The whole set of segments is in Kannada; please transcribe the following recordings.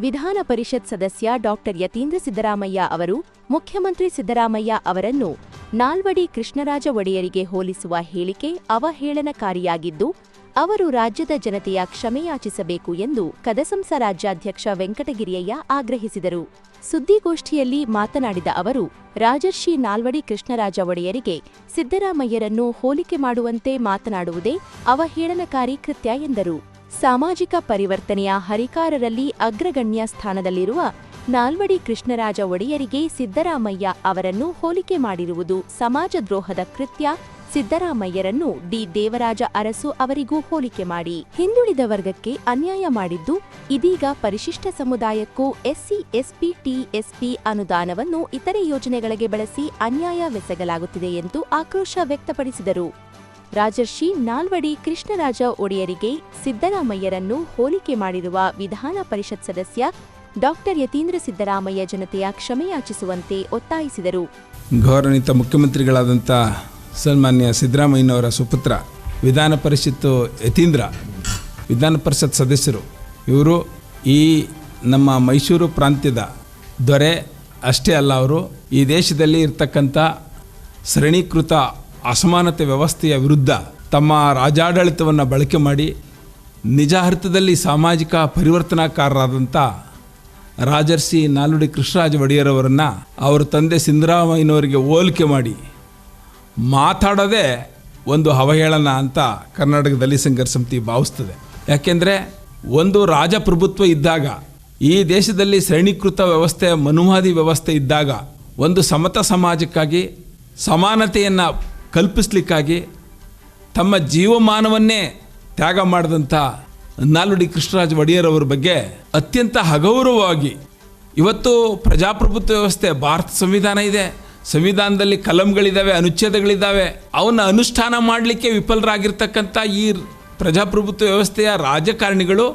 ವಿಧಾನ ಪರಿಷತ್ ಸದಸ್ಯ ಡಾಕ್ಟರ್ ಯತೀಂದ್ರ ಸಿದ್ದರಾಮಯ್ಯ ಅವರು, ಮುಖ್ಯಮಂತ್ರಿ ಸಿದ್ದರಾಮಯ್ಯ ಅವರನ್ನು ನಾಲ್ವಡಿ ಕೃಷ್ಣರಾಜ ಒಡೆಯರಿಗೆ ಹೋಲಿಸುವ ಹೇಳಿಕೆ ಅವಹೇಳನಕಾರಿಯಾಗಿದ್ದು, ಅವರು ರಾಜ್ಯದ ಜನತೆಯ ಕ್ಷಮೆಯಾಚಿಸಬೇಕು ಎಂದು ಕದಸಂಸ ರಾಜ್ಯಾಧ್ಯಕ್ಷ ವೆಂಕಟಗಿರಿಯಯ್ಯ ಆಗ್ರಹಿಸಿದರು. ಸುದ್ದಿಗೋಷ್ಠಿಯಲ್ಲಿ ಮಾತನಾಡಿದ ಅವರು, ರಾಜರ್ಷಿ ನಾಲ್ವಡಿ ಕೃಷ್ಣರಾಜ ಒಡೆಯರಿಗೆ ಸಿದ್ದರಾಮಯ್ಯರನ್ನು ಹೋಲಿಕೆ ಮಾಡುವಂತೆ ಮಾತನಾಡುವುದೇ ಅವಹೇಳನಕಾರಿ ಕೃತ್ಯ ಎಂದರು. ಸಾಮಾಜಿಕ ಪರಿವರ್ತನೆಯ ಹರಿಕಾರರಲ್ಲಿ ಅಗ್ರಗಣ್ಯ ಸ್ಥಾನದಲ್ಲಿರುವ ನಾಲ್ವಡಿ ಕೃಷ್ಣರಾಜ ಒಡೆಯರಿಗೆ ಸಿದ್ದರಾಮಯ್ಯ ಅವರನ್ನು ಹೋಲಿಕೆ ಮಾಡಿರುವುದು ಸಮಾಜದ್ರೋಹದ ಕೃತ್ಯ. ಸಿದ್ದರಾಮಯ್ಯರನ್ನು ಡಿ. ದೇವರಾಜ ಅರಸು ಅವರಿಗೂ ಹೋಲಿಕೆ ಮಾಡಿ. ಹಿಂದುಳಿದ ವರ್ಗಕ್ಕೆ ಅನ್ಯಾಯ ಮಾಡಿದ್ದು, ಇದೀಗ ಪರಿಶಿಷ್ಟ ಸಮುದಾಯಕ್ಕೂ ಎಸ್ಸಿ ಎಸ್ಪಿ ಟಿಎಸ್ಪಿ ಅನುದಾನವನ್ನು ಇತರೆ ಯೋಜನೆಗಳಿಗೆ ಬಳಸಿ ಅನ್ಯಾಯವೆಸಗಲಾಗುತ್ತಿದೆ ಎಂದು ಆಕ್ರೋಶ ವ್ಯಕ್ತಪಡಿಸಿದರು. ರಾಜರ್ಷಿ ನಾಲ್ವಡಿ ಕೃಷ್ಣರಾಜ ಒಡೆಯರಿಗೆ ಸಿದ್ದರಾಮಯ್ಯರನ್ನು ಹೋಲಿಕೆ ಮಾಡಿರುವ ವಿಧಾನ ಪರಿಷತ್ ಸದಸ್ಯ ಡಾಕ್ಟರ್ ಯತೀಂದ್ರ ಸಿದ್ದರಾಮಯ್ಯ ಜನತೆಯ ಕ್ಷಮೆಯಾಚಿಸುವಂತೆ ಒತ್ತಾಯಿಸಿದರು. ಗೌರವಿತ ಮುಖ್ಯಮಂತ್ರಿಗಳಾದಂಥ ಸನ್ಮಾನ್ಯ ಸಿದ್ದರಾಮಯ್ಯನವರ ಸುಪುತ್ರ, ವಿಧಾನ ಪರಿಷತ್ತು ಯತೀಂದ್ರ, ವಿಧಾನ ಪರಿಷತ್ ಸದಸ್ಯರು, ಇವರು ಈ ನಮ್ಮ ಮೈಸೂರು ಪ್ರಾಂತ್ಯದ ದೊರೆ ಅಷ್ಟೇ ಅಲ್ಲ, ಅವರು ಈ ದೇಶದಲ್ಲಿ ಇರ್ತಕ್ಕಂಥ ಶ್ರೇಣೀಕೃತ ಅಸಮಾನತೆ ವ್ಯವಸ್ಥೆಯ ವಿರುದ್ಧ ತಮ್ಮ ರಾಜಾಡಳಿತವನ್ನು ಬಳಕೆ ಮಾಡಿ ನಿಜ ಅರ್ಥದಲ್ಲಿ ಸಾಮಾಜಿಕ ಪರಿವರ್ತನಾಕಾರರಾದಂಥ ರಾಜರ್ಷಿ ನಾಲ್ವಡಿ ಕೃಷ್ಣರಾಜ ಒಡೆಯರವರನ್ನು ಅವರ ತಂದೆ ಸಿಂಧರಾಮಯ್ಯನವರಿಗೆ ಹೋಲಿಕೆ ಮಾಡಿ ಮಾತಾಡೋದೇ ಒಂದು ಅವಹೇಳನ ಅಂತ ಕರ್ನಾಟಕದಲ್ಲಿ ಸಂಘರ್ಷ ಸಮಿತಿ ಭಾವಿಸ್ತದೆ. ಯಾಕೆಂದರೆ ಒಂದು ರಾಜಪ್ರಭುತ್ವ ಇದ್ದಾಗ, ಈ ದೇಶದಲ್ಲಿ ಶ್ರೇಣೀಕೃತ ವ್ಯವಸ್ಥೆ ಮನುವಾದಿ ವ್ಯವಸ್ಥೆ ಇದ್ದಾಗ, ಒಂದು ಸಮತ ಸಮಾಜಕ್ಕಾಗಿ ಸಮಾನತೆಯನ್ನು ಕಲ್ಪಿಸ್ಲಿಕ್ಕಾಗಿ ತಮ್ಮ ಜೀವಮಾನವನ್ನೇ ತ್ಯಾಗ ಮಾಡಿದಂಥ ನಾಲ್ವಡಿ ಕೃಷ್ಣರಾಜ ಒಡೆಯರ್ ಬಗ್ಗೆ ಅತ್ಯಂತ ಹಗೌರವವಾಗಿ ಇವತ್ತು ಪ್ರಜಾಪ್ರಭುತ್ವ ವ್ಯವಸ್ಥೆ, ಭಾರತ ಸಂವಿಧಾನ ಇದೆ. ಸಂವಿಧಾನದಲ್ಲಿ ಕಲಂಗಳಿದ್ದಾವೆ, ಅನುಚ್ಛೇದಗಳಿದ್ದಾವೆ. ಅವನ್ನ ಅನುಷ್ಠಾನ ಮಾಡಲಿಕ್ಕೆ ವಿಫಲರಾಗಿರ್ತಕ್ಕಂಥ ಈ ಪ್ರಜಾಪ್ರಭುತ್ವ ವ್ಯವಸ್ಥೆಯ ರಾಜಕಾರಣಿಗಳು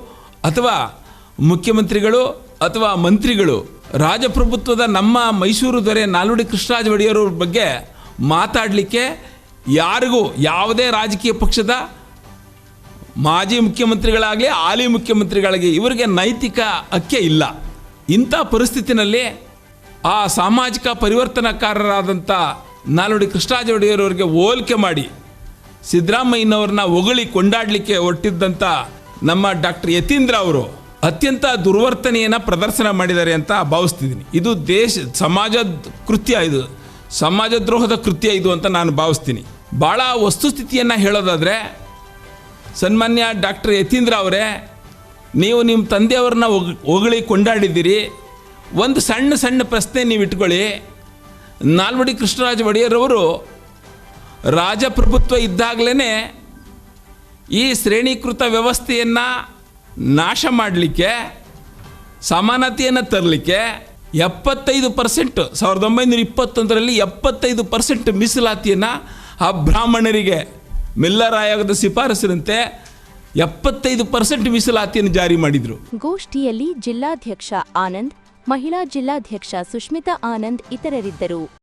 ಅಥವಾ ಮುಖ್ಯಮಂತ್ರಿಗಳು ಅಥವಾ ಮಂತ್ರಿಗಳು ರಾಜಪ್ರಭುತ್ವದ ನಮ್ಮ ಮೈಸೂರು ದೊರೆ ನಾಲ್ವಡಿ ಕೃಷ್ಣರಾಜ ಒಡೆಯರವ್ರ ಬಗ್ಗೆ ಮಾತಾಡಲಿಕ್ಕೆ ಯಾರಿಗೂ ಯಾವುದೇ ರಾಜಕೀಯ ಪಕ್ಷದ ಮಾಜಿ ಮುಖ್ಯಮಂತ್ರಿಗಳಾಗಲಿ, ಹಾಲಿ ಮುಖ್ಯಮಂತ್ರಿಗಳಾಗಲಿ ಇವರಿಗೆ ನೈತಿಕ ಹಕ್ಕೆ ಇಲ್ಲ. ಇಂಥ ಪರಿಸ್ಥಿತಿನಲ್ಲಿ ಆ ಸಾಮಾಜಿಕ ಪರಿವರ್ತನಕಾರರಾದಂಥ ನಾಲ್ವಡಿ ಕೃಷ್ಣರಾಜ ಒಡೆಯರವರಿಗೆ ಹೋಲಿಕೆ ಮಾಡಿ ಸಿದ್ದರಾಮಯ್ಯನವ್ರನ್ನ ಹೊಗಳಿ ಕೊಂಡಾಡಲಿಕ್ಕೆ ಹೊರಟಿದ್ದಂಥ ನಮ್ಮ ಡಾಕ್ಟರ್ ಯತೀಂದ್ರ ಅವರು ಅತ್ಯಂತ ದುರ್ವರ್ತನೆಯನ್ನು ಪ್ರದರ್ಶನ ಮಾಡಿದ್ದಾರೆ ಅಂತ ಭಾವಿಸ್ತಿದ್ದೀನಿ. ಇದು ದೇಶ ಸಮಾಜ ಕೃತ್ಯ ಇದು. ಸಮಾಜ ದ್ರೋಹದ ಕೃತ್ಯ ಇದು ಅಂತ ನಾನು ಭಾವಿಸ್ತೀನಿ. ಭಾಳ ವಸ್ತುಸ್ಥಿತಿಯನ್ನು ಹೇಳೋದಾದರೆ, ಸನ್ಮಾನ್ಯ ಡಾಕ್ಟರ್ ಯತೀಂದ್ರ ಅವರೇ, ನೀವು ನಿಮ್ಮ ತಂದೆಯವ್ರನ್ನ ಹೊಗ್- ಹೊಗಳಿ ಕೊಂಡಾಡಿದ್ದೀರಿ. ಒಂದು ಸಣ್ಣ ಸಣ್ಣ ಪ್ರಶ್ನೆ ನೀವು ಇಟ್ಕೊಳ್ಳಿ. ನಾಲ್ವಡಿ ಕೃಷ್ಣರಾಜ ಒಡೆಯರವರು ರಾಜಪ್ರಭುತ್ವ ಇದ್ದಾಗಲೇ ಈ ಶ್ರೇಣೀಕೃತ ವ್ಯವಸ್ಥೆಯನ್ನು ನಾಶ ಮಾಡಲಿಕ್ಕೆ, ಸಮಾನತೆಯನ್ನು ತರಲಿಕ್ಕೆ ಎಪ್ಪತ್ತೈದು ಪರ್ಸೆಂಟ್ ಸಾವಿರದ ಒಂಬೈನೂರ ಇಪ್ಪತ್ತೊಂದರಲ್ಲಿ ಎಪ್ಪತ್ತೈದು ಪರ್ಸೆಂಟ್ ಮೀಸಲಾತಿಯನ್ನು ಆ ಬ್ರಾಹ್ಮಣರಿಗೆ, ಮಿಲ್ಲರ್ ಆಯೋಗದ ಶಿಫಾರಸಿನಂತೆ ಎಪ್ಪತ್ತೈದು ಪರ್ಸೆಂಟ್ ಮೀಸಲಾತಿಯನ್ನು ಜಾರಿ ಮಾಡಿದರು. ಗೋಷ್ಠಿಯಲ್ಲಿ ಜಿಲ್ಲಾಧ್ಯಕ್ಷ ಆನಂದ್, ಮಹಿಳಾ ಜಿಲ್ಲಾಧ್ಯಕ್ಷ ಸುಷ್ಮಿತಾ ಆನಂದ್ ಇತರರಿದ್ದರು.